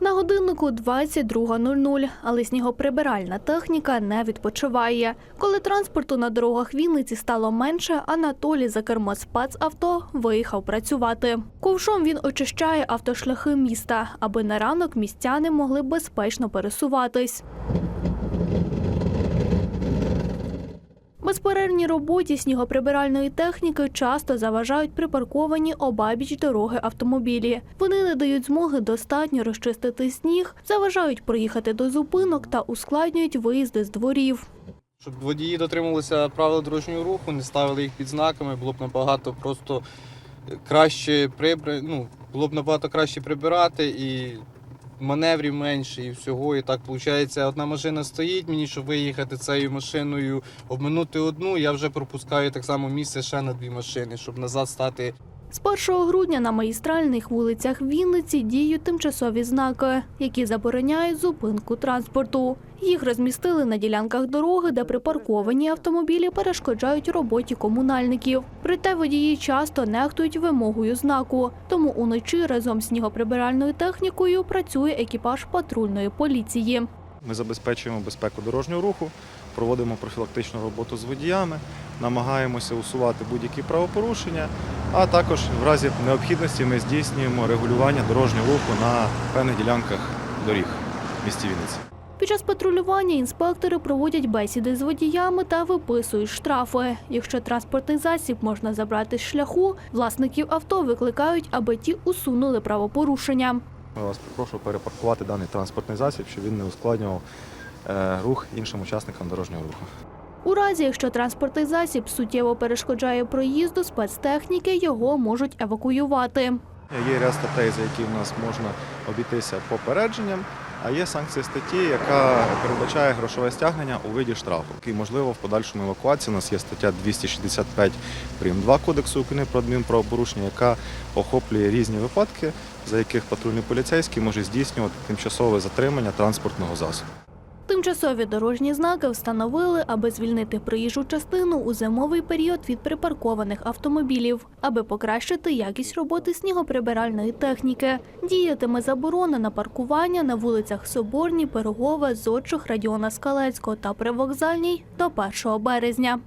На годиннику 22.00, але снігоприбиральна техніка не відпочиває. Коли транспорту на дорогах Вінниці стало менше, Анатолій за кермо спецавто виїхав працювати. Ковшом він очищає автошляхи міста, аби на ранок містяни могли безпечно пересуватись. Безперервній роботі снігоприбиральної техніки часто заважають припарковані обабіч дороги автомобілі. Вони не дають змоги достатньо розчистити сніг, заважають проїхати до зупинок та ускладнюють виїзди з дворів. Щоб водії дотримувалися правил дорожнього руху, не ставили їх під знаками, було б набагато просто краще прибри... ну, було б набагато краще прибирати і маневрів менше і всього. І так виходить, одна машина стоїть, мені щоб виїхати цією машиною, обминути одну, я вже пропускаю так само місце ще на дві машини, щоб назад стати З 1 грудня на магістральних вулицях Вінниці діють тимчасові знаки, які забороняють зупинку транспорту. Їх розмістили на ділянках дороги, де припарковані автомобілі перешкоджають роботі комунальників. Проте водії часто нехтують вимогою знаку. Тому уночі разом з снігоприбиральною технікою працює екіпаж патрульної поліції. Ми забезпечуємо безпеку дорожнього руху, проводимо профілактичну роботу з водіями, намагаємося усувати будь-які правопорушення, а також в разі необхідності ми здійснюємо регулювання дорожнього руху на певних ділянках доріг в місті Вінниці. Під час патрулювання інспектори проводять бесіди з водіями та виписують штрафи. Якщо транспортний засіб можна забрати з шляху, власників авто викликають, аби ті усунули правопорушення. Я вас прошу перепаркувати даний транспортний засіб, щоб він не ускладнював е, рух іншим учасникам дорожнього руху. У разі, якщо транспортний засіб суттєво перешкоджає проїзду спецтехніки, його можуть евакуювати. Є ряд статей, за які в нас можна обійтися попередженням, а є санкція статті, яка передбачає грошове стягнення у виді штрафу, який можливо в подальшому евакуації. У нас є стаття 265 прим. 2 Кодексу України про адмінправопорушення, яка охоплює різні випадки, за яких патрульний поліцейський може здійснювати тимчасове затримання транспортного засобу. Тимчасові дорожні знаки встановили, аби звільнити проїжджу частину у зимовий період від припаркованих автомобілів, аби покращити якість роботи снігоприбиральної техніки. Діятиме заборона на паркування на вулицях Соборній, Пирогова, Зодчих, Радіона Скалецького та Привокзальній до 1 березня.